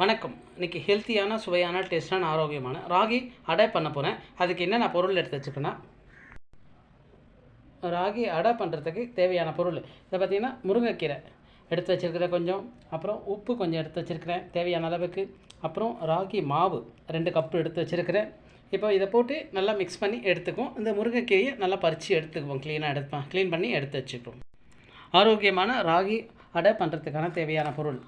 வணக்கம். இன்றைக்கி ஹெல்த்தியான சுவையான டேஸ்டான ஆரோக்கியமான ராகி அடை பண்ண போகிறேன் அதுக்கு என்னென்ன பொருள் எடுத்து வச்சுருக்கேன்னா ராகி அடை பண்ணுறதுக்கு தேவையான பொருள். இதை பார்த்திங்கன்னா முருங்கைக்கீரை எடுத்து வச்சுருக்கிறேன் கொஞ்சம். அப்புறம் உப்பு கொஞ்சம் எடுத்து வச்சுருக்கிறேன் தேவையான அளவுக்கு. அப்புறம் ராகி மாவு ரெண்டு கப்பு எடுத்து வச்சுருக்கிறேன். இப்போ இதை போட்டு நல்லா மிக்ஸ் பண்ணி எடுத்துக்குவோம். இந்த முருங்கைக்கீரையை நல்லா பறித்து எடுத்துக்குவோம். க்ளீனாக எடுப்பேன் க்ளீன் பண்ணி எடுத்து வச்சுக்குவோம் ஆரோக்கியமான ராகி அடை பண்ணுறதுக்கான தேவையான பொருள்.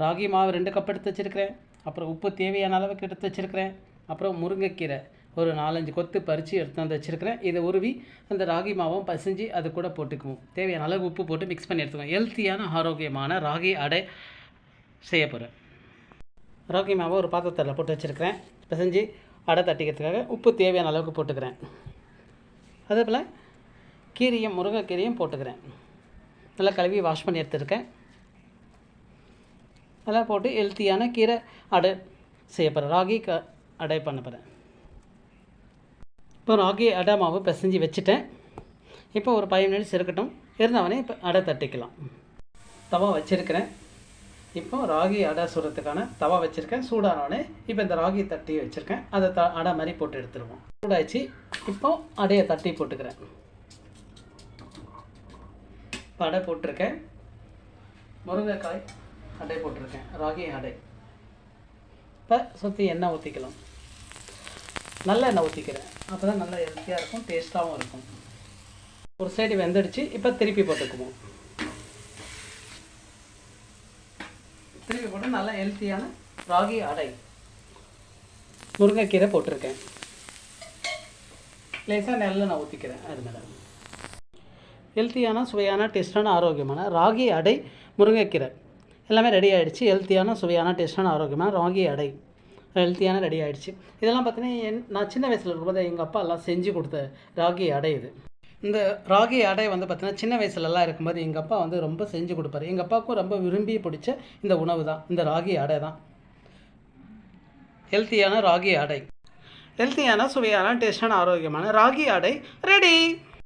ராகி மாவு ரெண்டு கப் எடுத்து வச்சுருக்கிறேன். அப்புறம் உப்பு தேவையான அளவுக்கு எடுத்து வச்சுருக்கிறேன். அப்புறம் முருங்கைக்கீரை ஒரு நாலஞ்சு கொத்து பறித்து எடுத்து வந்து வச்சுருக்கிறேன். இதை உருவி அந்த ராகி மாவும் பசிஞ்சு அது கூட போட்டுக்குவோம். தேவையான அளவு உப்பு போட்டு மிக்ஸ் பண்ணி எடுத்துக்குவோம். ஹெல்த்தியான ஆரோக்கியமான ராகி அடை செய்ய போகிறேன் ராகி மாவை ஒரு பாத்திரத்தில் போட்டு வச்சுருக்கிறேன். பிசைஞ்சு அடை தட்டிக்கிறதுக்காக உப்பு தேவையான அளவுக்கு போட்டுக்கிறேன். அதே போல் கீரையும் முருங்கைக்கீரையும் போட்டுக்கிறேன். நல்லா கழுவி வாஷ் பண்ணி எடுத்துருக்கேன். அதெல்லாம் போட்டு ஹெல்த்தியான கீரை அடை செய்ய போகிறேன் ராகி க அடை பண்ண போகிறேன் இப்போ ராகி அடை மாவு பிசைஞ்சு வச்சுட்டேன். இப்போ ஒரு ஃபைவ் மினிட்ஸ் இருக்கட்டும் இருந்தவனே இப்போ அடை தட்டிக்கலாம். தவா வச்சுருக்கிறேன். இப்போ ராகி அடை சுடுறதுக்கான தவா வச்சுருக்கேன். சூடானவனே இப்போ இந்த ராகி தட்டி வச்சுருக்கேன். அதை த அடை மாதிரி போட்டு எடுத்துருவோம். சூடாச்சு இப்போ அடையை தட்டி போட்டுக்கிறேன். இப்போ அடை போட்டிருக்கேன். முருங்கைக்காய் அடை போட்டிருக்கேன். ராகி அடை இப்போ சுற்றி எண்ணெய் ஊற்றிக்கலாம் நல்ல எண்ணெய் ஊற்றிக்கிறேன் அப்போ தான் நல்லா ஹெல்த்தியாக இருக்கும் டேஸ்ட்டாகவும் இருக்கும். ஒரு சைடு வெந்துடுச்சு இப்போ திருப்பி போட்டுக்குவோம். திருப்பி போட்டு நல்லா ஹெல்த்தியான ராகி அடை முருங்கைக்கீரை போட்டிருக்கேன். லேசாக நல்லெண்ணெய் ஊற்றிக்கிறேன் அது மேலே. ஹெல்த்தியான சுவையான டேஸ்டான ஆரோக்கியமான ராகி அடை முருங்கைக்கீரை. எல்லாமே ரெடி ஆகிடுச்சு ஹெல்த்தியான சுவையான டேஸ்டான ஆரோக்கியமான ராகி அடை. ஹெல்த்தியான ரெடி ஆகிடுச்சு இதெல்லாம் பார்த்தீங்கன்னா என் நான் சின்ன வயசில் இருக்கும்போது எங்கள் அப்பா எல்லாம் செஞ்சு கொடுத்த ராகி அடை இது. இந்த ராகி அடை வந்து பார்த்தீங்கன்னா சின்ன வயசுலலாம் இருக்கும்போது எங்கள் அப்பா வந்து ரொம்ப செஞ்சு கொடுப்பாரு. எங்கள் அப்பாவுக்கும் ரொம்ப விரும்பி பிடிச்ச இந்த உணவு தான். இந்த ராகி அடை தான். ஹெல்த்தியான ராகி அடை. ஹெல்த்தியான சுவையான டேஸ்டான ஆரோக்கியமான ராகி அடை. ரெடி